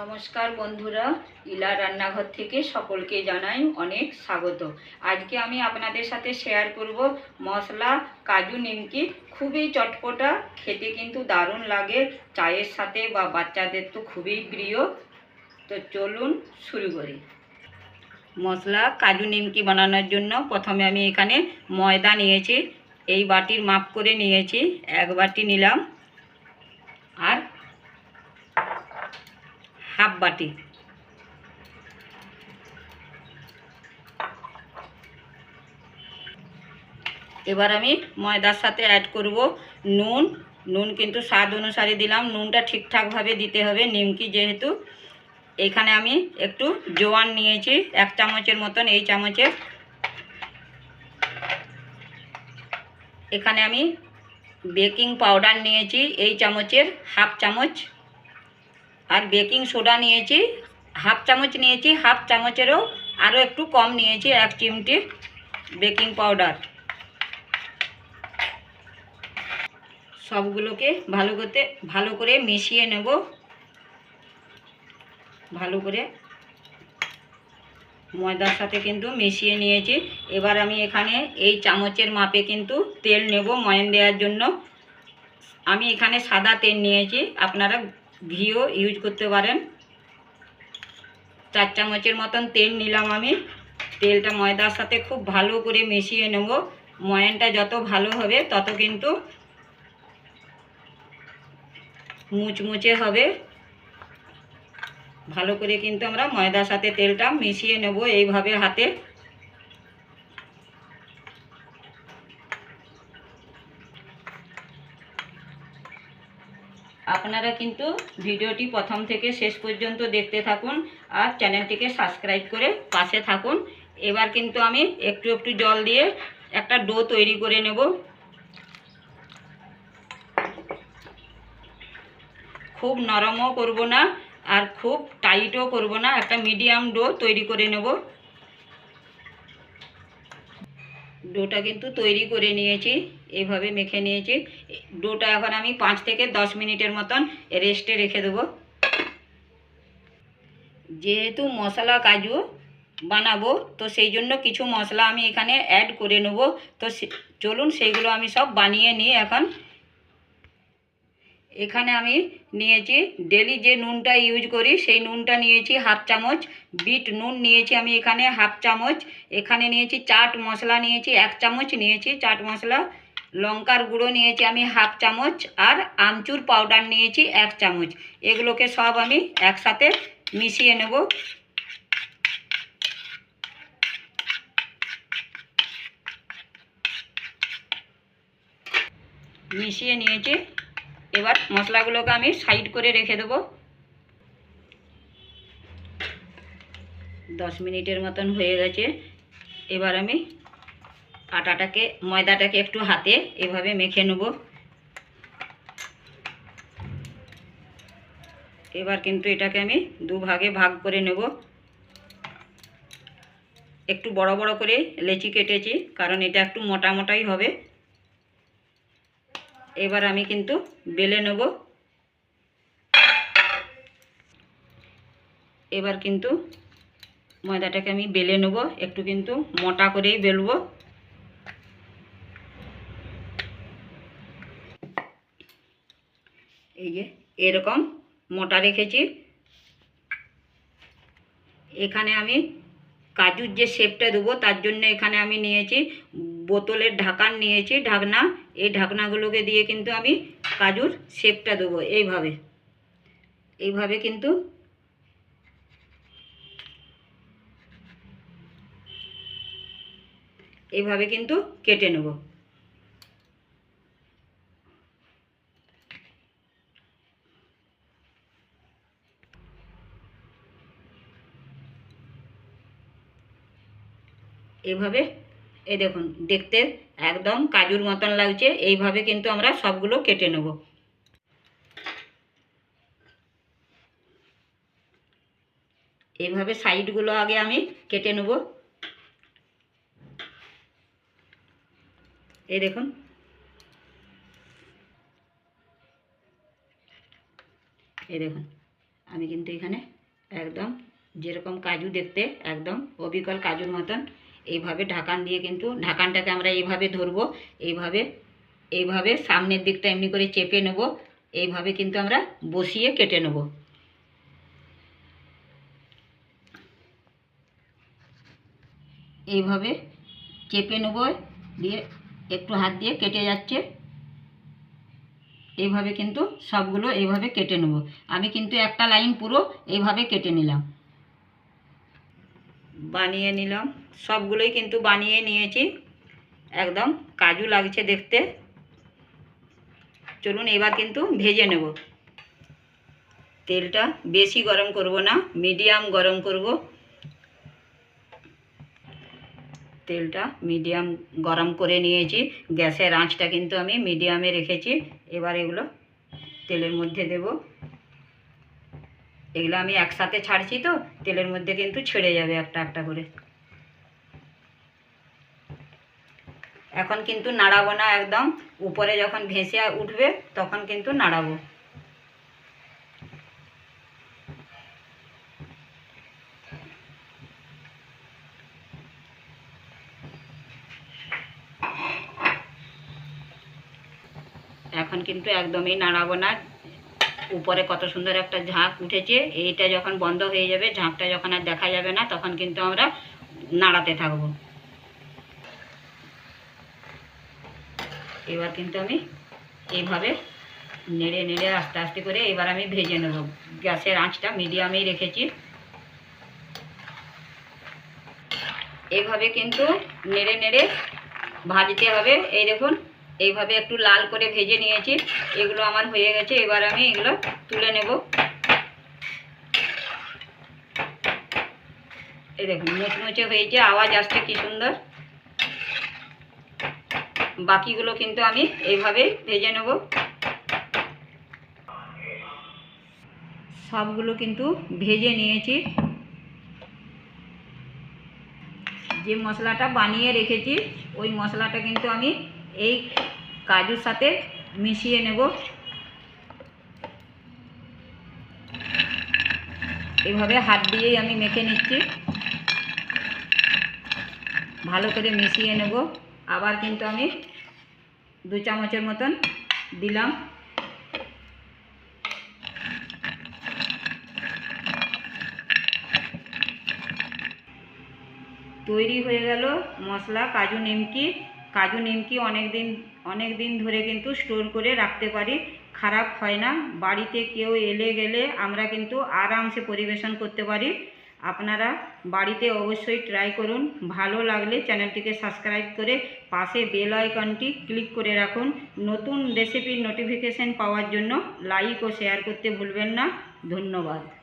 নমস্কার বন্ধুরা, ইলা রান্নাঘর থেকে সকলকে জানাই অনেক স্বাগত। আজকে আমি আপনাদের সাথে শেয়ার করব মশলা, কাজু, নিমকি। খুবই চটপটা, খেতে কিন্তু দারুণ লাগে। চায়ের সাথে বা বাচ্চাদের তো খুবই প্রিয়। তো চলুন শুরু করি। মশলা, কাজু, নিমকি বানানোর জন্য প্রথমে আমি এখানে ময়দা নিয়েছি। এই বাটির মাপ করে নিয়েছি, এক বাটি নিলাম। আর হাফ বাটি। এবার আমি ময়দার সাথে অ্যাড করব নুন। নুন কিন্তু স্বাদ অনুসারে দিলাম। নুনটা ঠিকঠাকভাবে দিতে হবে। নিমকি যেহেতু, এখানে আমি একটু জোয়ান নিয়েছি। এক চামচের মতন এই চামচের। এখানে আমি বেকিং পাউডার নিয়েছি। এই চামচের হাফ চামচ। আর বেকিং সোডা নিয়েছি, হাফ চামচ নিয়েছি, হাফ চামচেরও আরও একটু কম নিয়েছি, এক চিমটি বেকিং পাউডার। সবগুলোকে ভালো করতে, ভালো করে মিশিয়ে নেব। ভালো করে ময়দার সাথে কিন্তু মিশিয়ে নিয়েছি। এবার আমি এখানে এই চামচের মাপে কিন্তু তেল নেব ময়ন দেওয়ার জন্য। আমি এখানে সাদা তেল নিয়েছি, আপনারা ঘিও ইউজ করতে পারেন। চার চামচের মতন তেল নিলাম আমি। তেলটা ময়দার সাথে খুব ভালো করে মিশিয়ে নেব। ময়ানটা যত ভালো হবে তত কিন্তু মুচমুচে হবে। ভালো করে কিন্তু আমরা ময়দার সাথে তেলটা মিশিয়ে নেব এইভাবে হাতে। আপনারা কিন্তু ভিডিওটি প্রথম থেকে শেষ পর্যন্ত দেখতে থাকুন আর চ্যানেলটিকে সাবস্ক্রাইব করে পাশে থাকুন। এবার কিন্তু আমি একটু একটু জল দিয়ে একটা ডো তৈরি করে নেব। খুব নরমও করব না আর খুব টাইটও করব না। একটা মিডিয়াম ডো তৈরি করে নেব। ডোটা কিন্তু তৈরি করে নিয়েছি, এভাবে মেখে নিয়েছি। ডোটা এখন আমি পাঁচ থেকে দশ মিনিটের মতন রেস্টে রেখে দেব। যেহেতু মশলা কাজু বানাবো, তো সেই জন্য কিছু মশলা আমি এখানে অ্যাড করে নেব। তো চলুন, সেইগুলো আমি সব বানিয়ে নিই এখন এখানে আমি নিয়েছি ডেলি যে নুনটা ইউজ করি, সেই নুনটা নিয়েছি হাফ চামচ, বিট নুন নিয়েছি আমি এখানে হাফ চামচ, এখানে নিয়েছি চাট মশলা নিয়েছি এক চামচ নিয়েছি, চাট মশলা, লঙ্কার গুঁড়ো নিয়েছি আমি হাফ চামচ আর আমচুর পাউডার নিয়েছি এক চামচ। এগুলোকে সব আমি একসাথে মিশিয়ে নেব। মিশিয়ে নিয়েছি এবার মশলাগুলোকে আমি সাইড করে রেখে দেবো। দশ মিনিটের মতন হয়ে গেছে। এবার আমি আটাটাকে, ময়দাটাকে একটু হাতে এভাবে মেখে নেব। এবার কিন্তু এটাকে আমি দু ভাগে ভাগ করে নেব। একটু বড় বড় করে লেচি কেটেছি, কারণ এটা একটু মোটা মোটাই হবে। এবার আমি কিন্তু বেলে নেব। এবার কিন্তু ময়দাটাকে আমি বেলে নেব, একটু কিন্তু মোটা করেই বেলবো। এই যে, এরকম মোটা রেখেছি। এখানে আমি কাজুর যে শেপটা দেবো, তার জন্য এখানে আমি নিয়েছি বোতলের ঢাকান নিয়েছি, ঢাকনা। এই ঢাকনাগুলোকে দিয়ে কিন্তু আমি কাজুর শেপটা দেবো এইভাবে। এইভাবে কিন্তু এইভাবে কিন্তু কেটে নেব। এইভাবে এই দেখুন, দেখতে একদম কাজুর মতন লাগছে। এইভাবে কিন্তু আমরা সবগুলো কেটে নেব। এইভাবে সাইডগুলো আগে আমি কেটে নেব। এই দেখুন। এই দেখুন, আমি কিন্তু এখানে একদম যেরকম কাজু দেখতে একদম অবিকল কাজুর মতন এইভাবে ঢাকান দিয়ে কিন্তু ঢাকানটাকে আমরা এইভাবে ধরবো, এইভাবে এইভাবে সামনের দিকটা এমনি করে চেপে নেব, এইভাবে কিন্তু আমরা বসিয়ে কেটে নেব। এইভাবে চেপে নেব, দিয়ে একটু হাত দিয়ে কেটে যাচ্ছে। এইভাবে কিন্তু সবগুলো এইভাবে কেটে নেব। আমি কিন্তু একটা লাইন পুরো এইভাবে কেটে নিলাম। বানিয়ে নিলাম। সবগুলোই কিন্তু বানিয়ে নিয়েছি। একদম কাজু লাগছে দেখতে। চলুন এবার কিন্তু ভেজে নেব। তেলটা বেশি গরম করব না, মিডিয়াম গরম করব। তেলটা মিডিয়াম গরম করে নিয়েছি। গ্যাসের আঁচটা কিন্তু আমি মিডিয়ামে রেখেছি। এবার এগুলো তেলের মধ্যে দেব। এগুলো আমি একসাথে ছাড়ছি তো, তেলের মধ্যে কিন্তু ছেড়ে যাবে একটা একটা করে। এখন কিন্তু নাড়াবো না একদম, উপরে যখন ভেসে উঠবে তখন কিন্তু নাড়াবো। এখন কিন্তু একদমই নাড়াবো না। উপরে কত সুন্দর একটা ঝাঁক উঠেছে, এইটা যখন বন্ধ হয়ে যাবে, ঝাঁকটা যখন আর দেখা যাবে না, তখন কিন্তু আমরা নাড়াতে থাকব। এবার কিন্তু আমি এইভাবে নেড়ে নেড়ে আস্তে আস্তে করে এবার আমি ভেজে নেব। গ্যাসের আঁচটা মিডিয়ামেই রেখেছি। এইভাবে কিন্তু নেড়ে নেড়ে ভাজতে হবে। এই দেখুন এইভাবে একটু লাল করে ভেজে নিয়েছি। এগুলো আমার হয়ে গেছে, এবার আমি এগুলো তুলে নেব। এই দেখুন, মুচমুচে হয়েছে, আওয়াজ আসছে কি সুন্দর। বাকিগুলো কিন্তু আমি এইভাবেই ভেজে নেব। সবগুলো কিন্তু ভেজে নিয়েছি। যে মশলাটা বানিয়ে রেখেছি, ওই মশলাটা কিন্তু আমি এই কাজুর সাথে মিশিয়ে নেব। এভাবে হাত দিয়েই আমি মেখে নিচ্ছি। ভালো করে মিশিয়ে নেব। আবার কিন্তু আমি দু চামচের মতন দিলাম। তৈরি হয়ে গেল মশলা, কাজু নিমকি। কাজু নিমকি অনেক দিন অনেক দিন ধরে কিন্তু স্টোর করে রাখতে পারি। খারাপ হয় না। বাড়িতে কেউ এলে গেলে আমরা কিন্তু আরামসে পরিবেশন করতে পারি। আপনারা বাড়িতে অবশ্যই ট্রাই করুন। ভালো লাগলে চ্যানেলটিকে সাবস্ক্রাইব করে পাশে বেল আইকনটি ক্লিক করে রাখুন। নতুন রেসিপির নোটিফিকেশন পাওয়ার জন্য লাইক ও শেয়ার করতে ভুলবেন না। ধন্যবাদ।